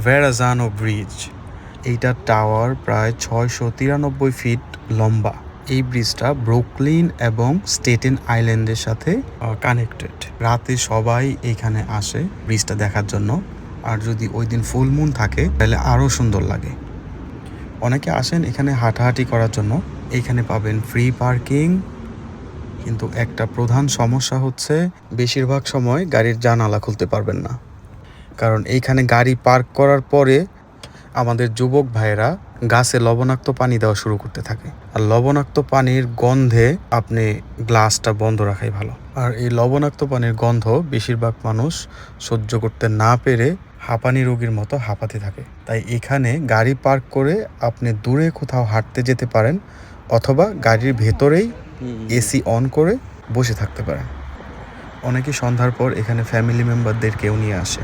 ভেরাজানো bridge এইটা tower প্রায় ছয়শো তিরানব্বই ফিট লম্বা। এই ব্রিজটা ব্রুকলিন এবং স্টেটেন আইল্যান্ডের সাথে কানেক্টেড রাতে সবাই এখানে আসে ব্রিজটা দেখার জন্য। আর যদি ওই দিন ফুল মুন থাকে, তাহলে আরও সুন্দর লাগে। অনেকে আসেন এখানে হাঁটাহাঁটি করার জন্য। এখানে পাবেন ফ্রি পার্কিং কিন্তু একটা প্রধান সমস্যা হচ্ছে, বেশিরভাগ সময় গাড়ির জানালা খুলতে পারবেন না। কারণ এইখানে গাড়ি পার্ক করার পরে আমাদের যুবক ভাইয়েরা গাছে লবণাক্ত পানি দেওয়া শুরু করতে থাকে। আর লবণাক্ত পানির গন্ধে আপনি গ্লাসটা বন্ধ রাখাই ভালো। আর এই লবণাক্ত পানির গন্ধ বেশিরভাগ মানুষ সহ্য করতে না পেরে হাঁপানি রোগীর মতো হাঁপাতে থাকে। তাই এখানে গাড়ি পার্ক করে আপনি দূরে কোথাও হাঁটতে যেতে পারেন অথবা গাড়ির ভেতরেই এসি অন করে বসে থাকতে পারেন। অনেকে সন্ধ্যার পর এখানে ফ্যামিলি মেম্বারদের কেউ নিয়ে আসে।